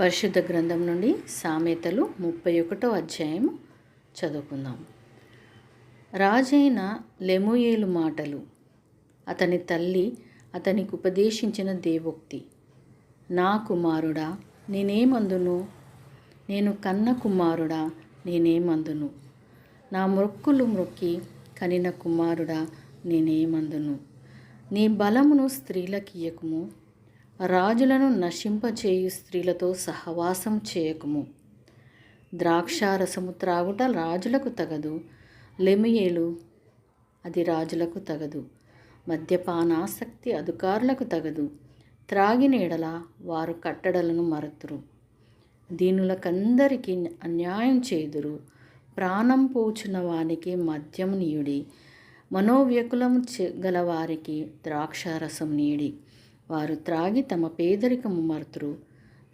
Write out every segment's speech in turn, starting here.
పరిశుద్ధ గ్రంథం నుండి సామెతలు ముప్పై ఒకటో అధ్యాయం చదువుకుందాం. రాజైన లెముయేలు మాటలు అతని తల్లి అతనికి ఉపదేశించిన దేవోక్తి నా కుమారుడా నేనేమందును? నేను కన్న కుమారుడా నేనేమందును? నా మొక్కులు మొక్కి కనిన కుమారుడా నేనేమందును? నీ బలమును స్త్రీలకియకుము రాజులను నశింపచేయు స్త్రీలతో సహవాసం చేయకము. ద్రాక్షారసము త్రాగుట రాజులకు తగదు లెమియేలు అది రాజులకు తగదు మద్యపానాసక్తి అధికారులకు తగదు త్రాగినీడల వారు కట్టడలను మరతురు. దీనులకందరికీ అన్యాయం చేదురు. ప్రాణం పోచున్న వానికి మద్యం నీయుడి మనోవ్యకులం గలవారికి ద్రాక్షారసం నీడి వారు త్రాగి తమ పేదరికము మరుతురు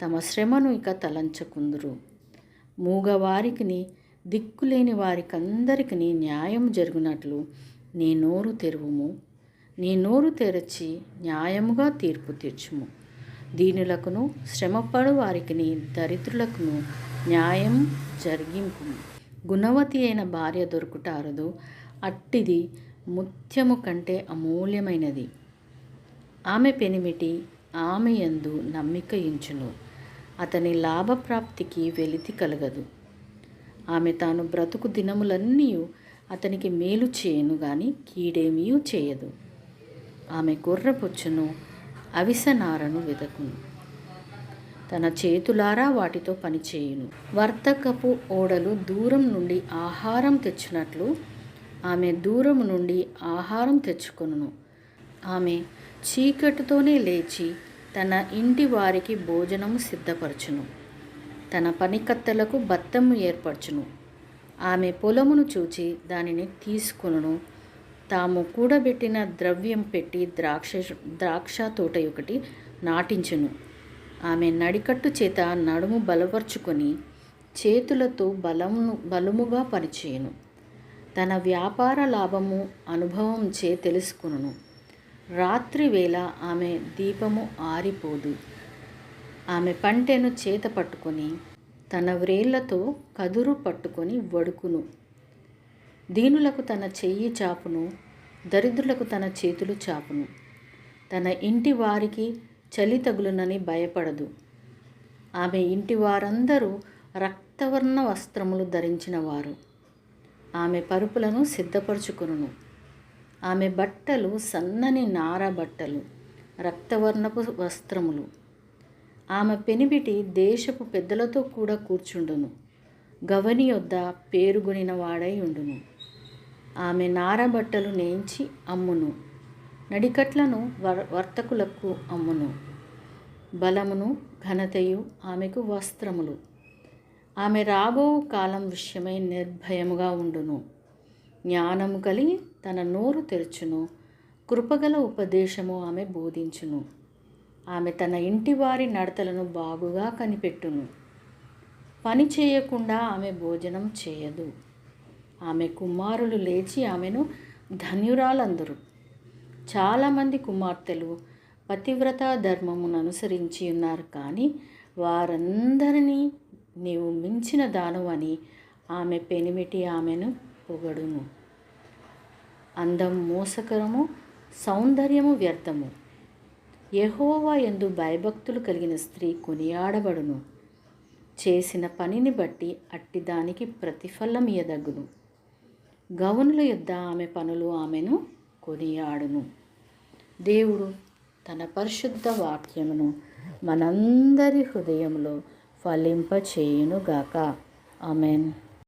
తమ శ్రమను ఇక తలంచకుందురు. మూగవారికి దిక్కులేని వారికందరికి న్యాయం జరుగునట్లు నీ నోరు తెరువుము. నీ నోరు తెరచి న్యాయముగా తీర్పు తీర్చుము. దీనులకును శ్రమపడు వారికి దరిద్రులకును న్యాయం జరిగింపు గుణవతి అయిన భార్య దొరుకుట అరదు. అట్టిది ముత్యము కంటే అమూల్యమైనది. ఆమె పెనిమిటి ఆమె యందు నమ్మిక ఇంచును. అతని లాభప్రాప్తికి వెలితి కలగదు. ఆమె తాను బ్రతుకు దినములన్నీ అతనికి మేలు చేయను గాని కీడేమీ చేయదు. ఆమె గొర్రెపొచ్చును అవిసనారను వెదకును. తన చేతులారా వాటితో పనిచేయును. వర్తకపు ఓడలు దూరం నుండి ఆహారం తెచ్చినట్లు ఆమె దూరం నుండి ఆహారం తెచ్చుకొనును. ఆమె చీకటితోనే లేచి తన ఇంటి వారికి భోజనము సిద్ధపరచును. తన పనికత్తెలకు బత్తము ఏర్పరచును. ఆమె పొలమును చూచి దానిని తీసుకొనును. తాము కూడబెట్టిన ద్రవ్యం పెట్టి ద్రాక్ష ద్రాక్ష తోట ఒకటి నాటించును. ఆమె నడికట్టు చేత నడుము బలపరుచుకొని చేతులతో బలమును బలముగా పనిచేయును. తన వ్యాపార లాభము అనుభవం చే తెలుసుకును రాత్రి వేళ ఆమె దీపము ఆరిపోదు. ఆమె పంటెను చేత పట్టుకొని తన వ్రేళ్ళతో కదురు పట్టుకొని వడుకును. దీనులకు తన చెయ్యి చాపును దరిద్రులకు తన చేతులు చాపును. తన ఇంటి వారికి చలి తగులునని భయపడదు. ఆమె ఇంటి వారందరూ రక్తవర్ణ వస్త్రములు ధరించిన వారు ఆమె పరుపులను సిద్ధపరచుకును ఆమె బట్టలు సన్నని నార బట్టలు రక్తవర్ణపు వస్త్రములు. ఆమె పెనిబిటి దేశపు పెద్దలతో కూడా కూర్చుండును. గవని యొద్ద పేరుగొనిన వాడై ఉండును. ఆమె నార బట్టలు నేయించి అమ్మును. నడికట్లను వర్ వర్తకులకు అమ్మును. బలమును ఘనతయు ఆమెకు వస్త్రములు. ఆమె రాబో కాలం విషయమై నిర్భయముగా ఉండును. జ్ఞానము కలిగి తన నోరు తెరుచును. కృపగల ఉపదేశము ఆమె బోధించును. ఆమె తన ఇంటి వారి నడతలను బాగుగా కనిపెట్టును. పని చేయకుండా ఆమె భోజనం చేయదు. ఆమె కుమారులు లేచి ఆమెను ధన్యురాలందరు. చాలామంది కుమార్తెలు పతివ్రత ధర్మమును అనుసరించి ఉన్నారు కానీ వారందరినీ నీవు మించిన దానవని అని ఆమె పెనిమిటి ఆమెను పొగడును అందం మోసకరము సౌందర్యము వ్యర్థము. యహోవా ఎందు భయభక్తులు కలిగిన స్త్రీ కొనియాడబడును. చేసిన పనిని బట్టి అట్టిదానికి ప్రతిఫలం ఇయ్యదగ్గును గౌనుల యొద్ద ఆమె పనులు ఆమెను కొనియాడును. దేవుడు తన పరిశుద్ధ వాక్యమును మనందరి హృదయంలో ఫలింపచేయునుగాక. ఆమెన్.